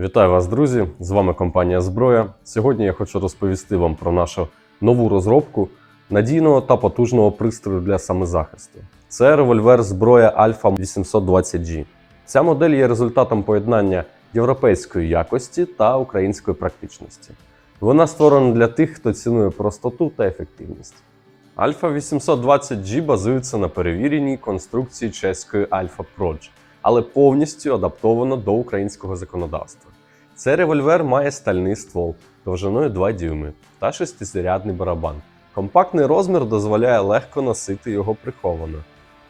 Вітаю вас, друзі! З вами компанія Зброя. Сьогодні я хочу розповісти вам про нашу нову розробку надійного та потужного пристрою для самозахисту. Це револьвер зброя Alpha 820G. Ця модель є результатом поєднання європейської якості та української практичності. Вона створена для тих, хто цінує простоту та ефективність. Alpha 820G базується на перевіреній конструкції чеської Alpha Proj, але повністю адаптовано до українського законодавства. Цей револьвер має стальний ствол довжиною 2 дюйми та шестизарядний барабан. Компактний розмір дозволяє легко носити його приховано.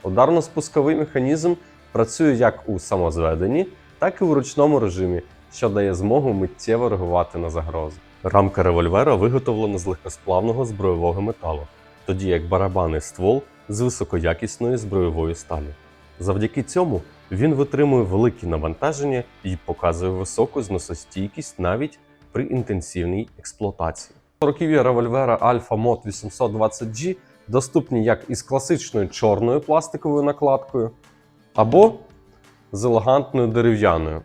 Ударно-спусковий механізм працює як у самозведенні, так і у ручному режимі, що дає змогу миттєво реагувати на загрози. Рамка револьвера виготовлена з легкосплавного збройового металу, тоді як барабан і ствол з високоякісної збройової сталі. Завдяки цьому він витримує великі навантаження і показує високу зносостійкість навіть при інтенсивній експлуатації. Років'я револьвера Alpha Mod 820G доступні як із класичною чорною пластиковою накладкою, або з елегантною дерев'яною.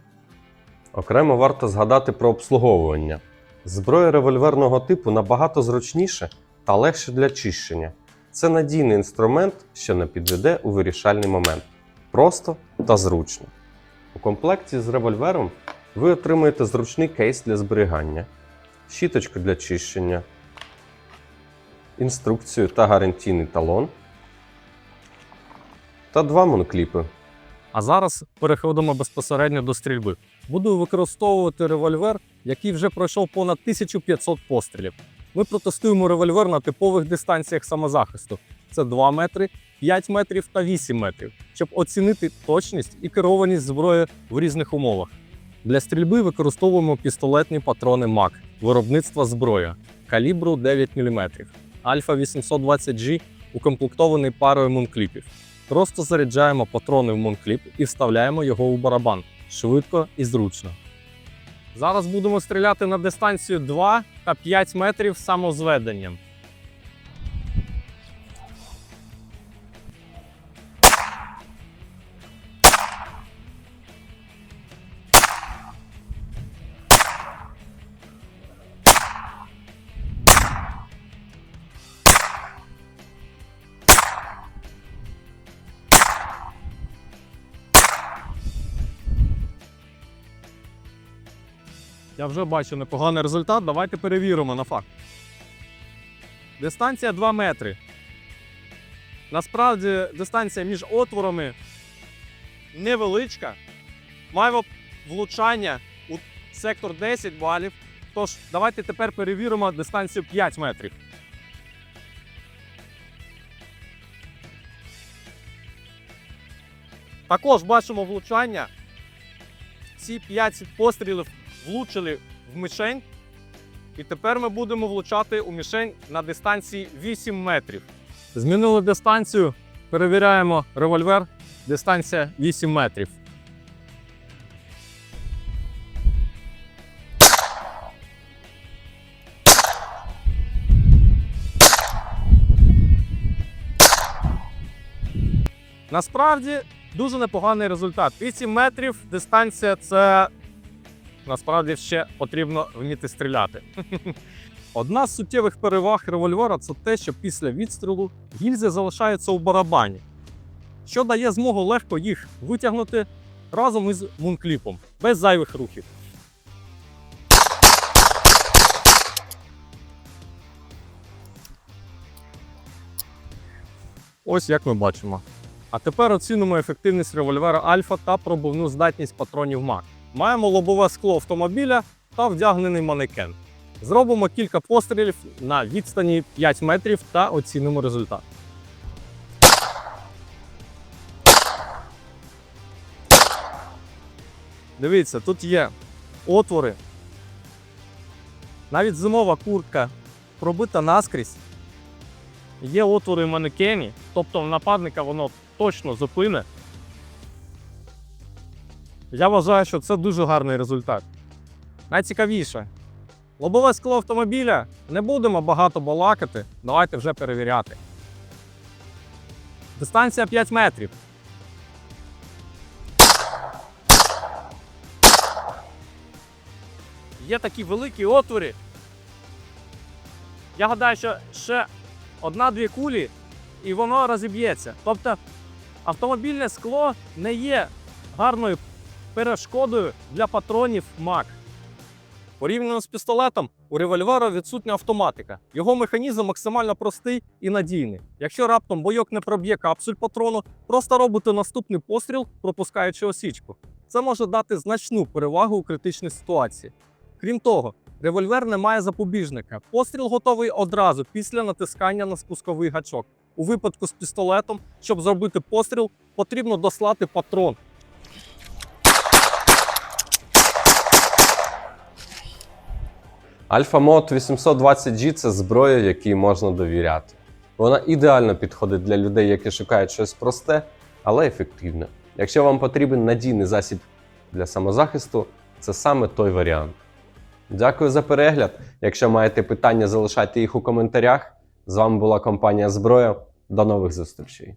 Окремо варто згадати про обслуговування. Зброя револьверного типу набагато зручніше та легше для чищення. Це надійний інструмент, що не підведе у вирішальний момент. Просто та зручно. У комплекті з револьвером ви отримаєте зручний кейс для зберігання, щіточку для чищення, інструкцію та гарантійний талон та два монкліпи. А зараз переходимо безпосередньо до стрільби. Буду використовувати револьвер, який вже пройшов понад 1500 пострілів. Ми протестуємо револьвер на типових дистанціях самозахисту: це 2 метри, 5 метрів та 8 метрів, щоб оцінити точність і керованість зброї в різних умовах. Для стрільби використовуємо пістолетні патрони МАК виробництва зброя калібру 9 мм. Альфа 820G укомплектований парою мункліпів. Просто заряджаємо патрони в мункліп і вставляємо його у барабан швидко і зручно. Зараз будемо стріляти на дистанцію 2 та 5 метрів самозведенням. Я вже бачу непоганий результат. Давайте перевіримо на факт. Дистанція 2 метри. Насправді дистанція між отворами невеличка. Маємо влучання у сектор 10 балів. Тож, давайте тепер перевіримо дистанцію 5 метрів. Також бачимо влучання. Ці 5 пострілів влучили в мишень. І тепер ми будемо влучати у мішень на дистанції 8 метрів. Змінили дистанцію, перевіряємо револьвер. Дистанція 8 метрів. Насправді дуже непоганий результат. 8 метрів дистанція це насправді ще потрібно вміти стріляти. Одна з суттєвих переваг револьвера це те, що після відстрілу гільзи залишаються у барабані, що дає змогу легко їх витягнути разом із мункліпом, без зайвих рухів. Ось як ми бачимо. А тепер оцінимо ефективність револьвера Альфа та пробивну здатність патронів МАК. Маємо лобове скло автомобіля та вдягнений манекен. Зробимо кілька пострілів на відстані 5 метрів та оцінимо результат. Дивіться, тут є отвори. Навіть зимова куртка пробита наскрізь. Є отвори в манекені, тобто в нападника воно точно зупине. Я вважаю, що це дуже гарний результат. Найцікавіше. Лобове скло автомобіля не будемо багато балакати. Давайте вже перевіряти. Дистанція 5 метрів. є такі великі отвори. Я гадаю, що ще одна-дві кулі, і воно розіб'ється. Тобто автомобільне скло не є гарною перешкодою для патронів МАК. Порівняно з пістолетом, у револьвера відсутня автоматика. Його механізм максимально простий і надійний. Якщо раптом бойок не проб'є капсуль патрону, просто робите наступний постріл, пропускаючи осічку. Це може дати значну перевагу у критичній ситуації. Крім того, револьвер не має запобіжника. Постріл готовий одразу після натискання на спусковий гачок. У випадку з пістолетом, щоб зробити постріл, потрібно дослати патрон. Мод 820G це зброя, якій можна довіряти. Вона ідеально підходить для людей, які шукають щось просте, але ефективне. Якщо вам потрібен надійний засіб для самозахисту, це саме той варіант. Дякую за перегляд. Якщо маєте питання, залишайте їх у коментарях. З вами була компанія Зброя. До нових зустрічей.